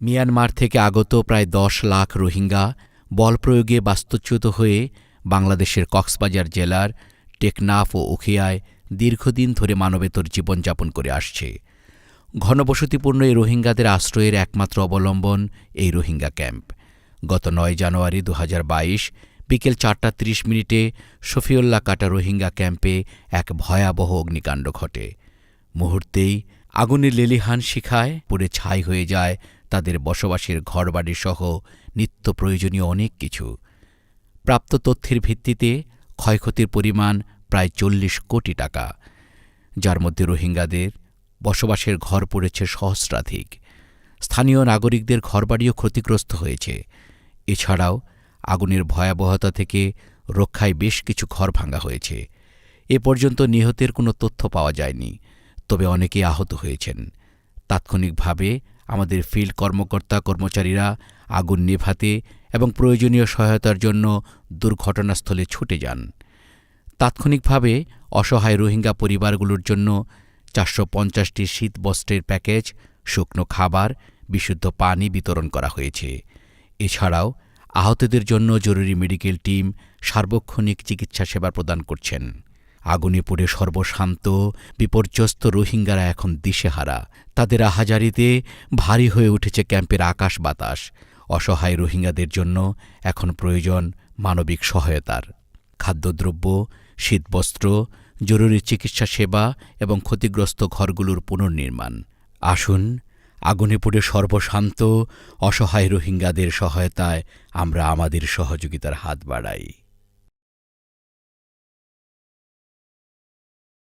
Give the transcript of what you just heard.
Myanmar থেকে আগত প্রায় দশ লাখ রোহিঙ্গা বল প্রয়োগে বাস্তুচ্যুত হয়ে বাংলাদেশের কক্সবাজার জেলার টেকনাফ ও উখিয়ায় দীর্ঘদিন ধরে মানবেতর জীবনযাপন করে আসছে। ঘনবসতিপূর্ণ এই রোহিঙ্গাদের আশ্রয়ের একমাত্র অবলম্বন এই রোহিঙ্গা ক্যাম্প। গত নয় জানুয়ারি দু হাজার বাইশ বিকেল চারটা ত্রিশ মিনিটে শফিউল্লাহ কাটা রোহিঙ্গা ক্যাম্পে এক ভয়াবহ অগ্নিকাণ্ড ঘটে। মুহূর্তেই আগুনের লেলিহান শিখায় পুড়ে ছাই হয়ে যায় তাদের বসবাসের ঘরবাড়ি সহ নিত্য প্রয়োজনীয় অনেক কিছু। প্রাপ্ত তথ্যের ভিত্তিতে ক্ষয়ক্ষতির পরিমাণ প্রায় চল্লিশ কোটি টাকা, যার মধ্যে রোহিঙ্গাদের বসবাসের ঘর পড়েছে সহস্রাধিক। স্থানীয় নাগরিকদের ঘরবাড়িও ক্ষতিগ্রস্ত হয়েছে। এছাড়াও আগুনের ভয়াবহতা থেকে রক্ষায় বেশ কিছু ঘর ভাঙা হয়েছে। এ পর্যন্ত নিহতের কোনো তথ্য পাওয়া যায়নি, তবে অনেকে আহত হয়েছেন। তাৎক্ষণিকভাবে আমাদের ফিল্ড কর্মকর্তা, কর্মচারীরা আগুন নেভাতে এবং প্রয়োজনীয় সহায়তার জন্য দুর্ঘটনাস্থলে ছুটে যান। তাৎক্ষণিকভাবে অসহায় রোহিঙ্গা পরিবারগুলোর জন্য চারশো পঞ্চাশটি শীতবস্ত্রের প্যাকেজ, শুকনো খাবার, বিশুদ্ধ পানি বিতরণ করা হয়েছে। এছাড়াও আহতদের জন্য জরুরি মেডিকেল টিম সার্বক্ষণিক চিকিৎসা সেবা প্রদান করছেন। আগুনে পুড়ে সর্বশান্ত, বিপর্যস্ত রোহিঙ্গারা এখন দিশেহারা। তাদের আহাজারিতে ভারী হয়ে উঠেছে ক্যাম্পের আকাশ বাতাস। অসহায় রোহিঙ্গাদের জন্য এখন প্রয়োজন মানবিক সহায়তার। খাদ্যদ্রব্য, শীতবস্ত্র, জরুরি চিকিৎসা সেবা এবং ক্ষতিগ্রস্ত ঘরগুলোর পুনর্নির্মাণ। আসুন, আগুনে পুড়ে সর্বশান্ত, অসহায় রোহিঙ্গাদের সহায়তায় আমরা আমাদের সহযোগিতার হাত বাড়াই।